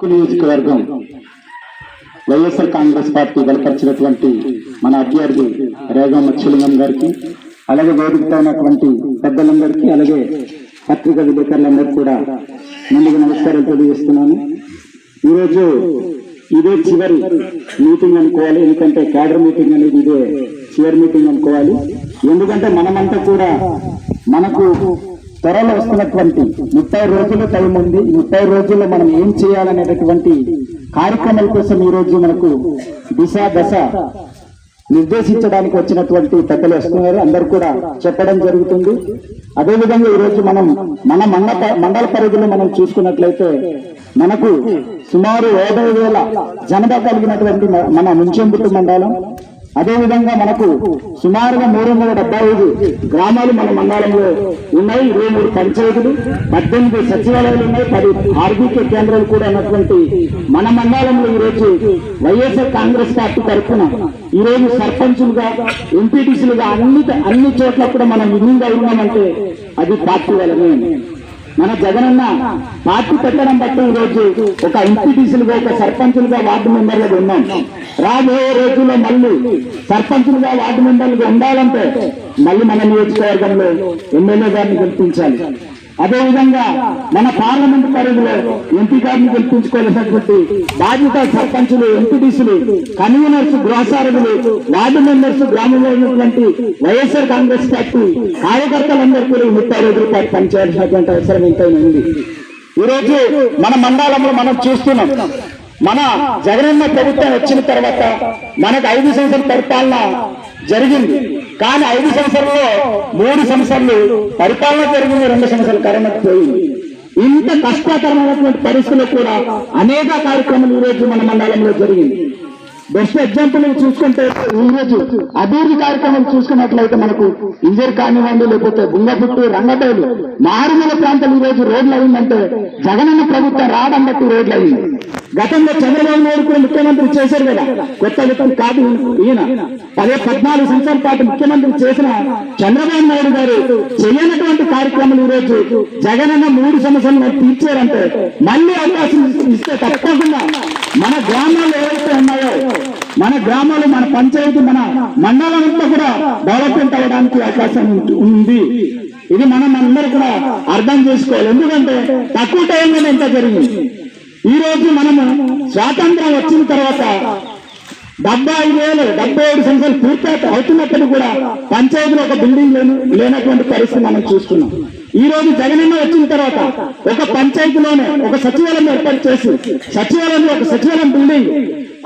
నియోజకవర్గం వైఎస్ఆర్ కాంగ్రెస్ పార్టీ బలపరిచినటువంటి మన అభ్యర్థి రేగా మత్స్యలింగం గారికి అలాగే వేదికతో ఉన్నటువంటి పెద్దలందరికీ అలాగే పత్రిక విలేకరులందరికీ కూడా ముందుగా నమస్కారాలు తెలియజేస్తున్నాను. ఈరోజు ఇదే చివరి మీటింగ్ అనుకోవాలి ఎందుకంటే క్యాడర్ మీటింగ్ అనేది ఇదే చివరి మీటింగ్ అనుకోవాలి. ఎందుకంటే మనమంతా కూడా మనకు త్వరలో వస్తున్నటువంటి ముప్పై రోజుల టైం ఉంది. ముప్పై రోజుల్లో మనం ఏం చేయాలనేటటువంటి కార్యక్రమాల కోసం ఈ రోజు మనకు దిశ దశ నిర్దేశించడానికి వచ్చినటువంటి పెద్దలు వస్తున్నారు. అందరు కూడా చెప్పడం జరుగుతుంది. అదేవిధంగా ఈ రోజు మనం మన మండ మండల పరిధిలో మనం చూసుకున్నట్లయితే మనకు సుమారు యాభై వేల జనభా కలిగినటువంటి మన ముంచెంబుట్టు మండలం. అదేవిధంగా మనకు సుమారుగా మూడు వందల డెబ్బై ఐదు గ్రామాలు మన మండలంలో ఉన్నాయి. ఇరవై మూడు పంచాయతీలు పద్దెనిమిది సచివాలయాలు ఉన్నాయి. పది ఆర్బీకే కేంద్రాలు కూడా ఉన్నటువంటి మన మండలంలో ఈ రోజు వైఎస్ఆర్ కాంగ్రెస్ పార్టీ తరఫున ఈ రోజు సర్పంచులుగా ఎంపీటీసీలుగా అన్ని అన్ని చోట్ల కూడా మనం విన్నింగ్ ఉన్నామంటే అది పార్టీ వల్లనే మన జగనన్న పార్టీ పెట్టడం బట్టి ఈ రోజు ఒక ఎంపీటీసీలుగా ఒక సర్పంచులుగా వార్డు మెంబర్లుగా ఉన్నాం. రాబోయే రోజుల్లో మళ్ళీ సర్పంచులుగా వార్డు మెంబర్లుగా ఉండాలంటే మళ్ళీ మన నియోజకవర్గంలో ఎమ్మెల్యే గారిని గెలిపించాలి. అదేవిధంగా మన పార్లమెంట్ పరిధిలో ఎంపీ గారిని గెలిపించుకోవాల్సినటువంటి బాధ్యత సర్పంచులు ఎంపీటీసీలు కన్వీనర్స్ గృహసారథులు వార్డు మెంబర్స్ గ్రామంలో ఉన్నటువంటి వైఎస్ఆర్ కాంగ్రెస్ పార్టీ కార్యకర్తలందరూ కూడా ముప్పై రోజుల పాటు పనిచేయాల్సినటువంటి అవసరం ఎంతైనా ఉంది. ఈ మన మండలంలో మనం చూస్తున్నాం మన జగనన్న ప్రభుత్వం వచ్చిన తర్వాత మనకు ఐదు సంవత్సరాల పరిపాలన జరిగింది. కానీ ఐదు సంవత్సరంలో మూడు సంవత్సరాలు పరిపాలన జరిగింది రెండు సంవత్సరాలు కరోనా పోయింది. ఇంత కష్టతరమైనటువంటి పరిస్థితుల్లో కూడా అనేక కార్యక్రమాలు ఈ రోజు మన మండలంలో జరిగింది. బెస్ట్ ఎగ్జాంపుల్ చూసుకుంటే ఈరోజు అభివృద్ధి కార్యక్రమాలు చూసుకున్నట్లయితే మనకు ఇంజర్ కానివ్వండి లేకపోతే గుండెపుట్టు రంగబేలు మారుమూల ప్రాంతాలు ఈ రోజు రోడ్లు అయిందంటే జగనన్న ప్రభుత్వం రావడం బట్టి రోడ్లు అయింది గతంలో చంద్రబాబు నాయుడు కూడా ముఖ్యమంత్రి చేశారు కదా. కొత్త వ్యక్తి కాదు ఈయన. అదే పద్నాలుగు సంవత్సరాల పాటు ముఖ్యమంత్రి చేసిన చంద్రబాబు నాయుడు గారు చేయనటువంటి కార్యక్రమాలు ఈ రోజు జగనన్న మూడు సంవత్సరాలు తీర్చారంటే మళ్ళీ అవకాశం ఇస్తే తప్పకుండా మన గ్రామాలు ఏవైతే ఉన్నాయో మన గ్రామాలు మన పంచాయతీ మన మండలం అంతా కూడా డెవలప్మెంట్ అవ్వడానికి అవకాశం ఉంది. ఇది మనం అందరూ కూడా అర్థం చేసుకోవాలి. ఎందుకంటే తక్కువ టైంలోనే ఇంత జరిగింది. ఈ రోజు మనము స్వాతంత్రం వచ్చిన తర్వాత డెబ్బై ఐదు వేలు డెబ్బై ఏడు సంవత్సరాలు పూర్తి అవుతున్నప్పుడు కూడా పంచాయతీలో ఒక బిల్డింగ్ లేను లేనటువంటి పరిస్థితి మనం చూస్తున్నాం. ఈ రోజు జగనన్న వచ్చిన తర్వాత ఒక పంచాయతీలోనే ఒక సచివాలయం ఏర్పాటు చేసి సచివాలయంలో ఒక సచివాలయం బిల్డింగ్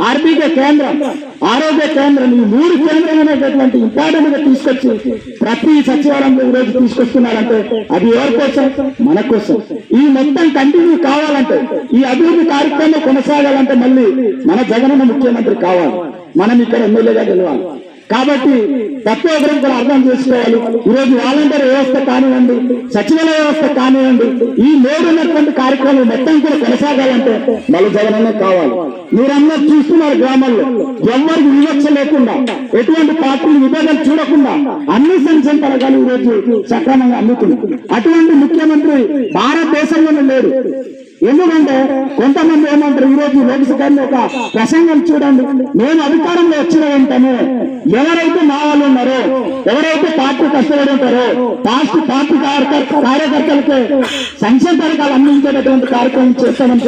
ఆర్బీకే కేంద్రం ఆరోగ్య కేంద్రం ఈ మూడు కేంద్రాలు అనేటటువంటి ఇంపార్టెంట్గా తీసుకొచ్చి ప్రతి సచివాలయంలో ఈ రోజు తీసుకొస్తున్నారంటే అది ఎవరి కోసం? మన కోసం. ఈ మొత్తం కంటిన్యూ కావాలంటే ఈ అభివృద్ధి కార్యక్రమం కొనసాగాలంటే మళ్ళీ మన జగనన్న ముఖ్యమంత్రి కావాలి. మనం ఇక్కడ ఎమ్మెల్యేగా గెలవాలి. కాబట్టి ప్రతి ఒక్కరు కూడా అర్థం చేసుకోవాలి. ఈ రోజు వాలంటీర్ వ్యవస్థ కానివ్వండి సచివాలయ వ్యవస్థ కానివ్వండి ఈ మూడు ఉన్నటువంటి కార్యక్రమం మొత్తం కూడా కొనసాగాలంటే మళ్ళీ జగనన్నే కావాలి. మీరందరూ చూస్తున్నారు గ్రామాల్లో ఎవరికి వివక్ష లేకుండా ఎటువంటి పార్టీలు విభేదాలు చూడకుండా అన్ని సంక్షేమ పథకాలు ఈరోజు రోజు సక్రమంగా అమ్ముతుంది అటువంటి ముఖ్యమంత్రి భారతదేశంలోనే లేరు ఎందుకంటే కొంతమంది ఏమంటారు ఈరోజు రోజు ఒక ప్రసంగం చూడండి. నేను అధికారంలో వచ్చిన వెంటనే ఎవరైతే మా వాళ్ళు ఉన్నారో ఎవరైతే పార్టీ కష్టపడి ఉంటారో పార్టీ పార్టీ కార్యకర్తలకు కార్యకర్తలకి సంక్షేమ పథకాలు అందించేటటువంటి కార్యక్రమం చేస్తామని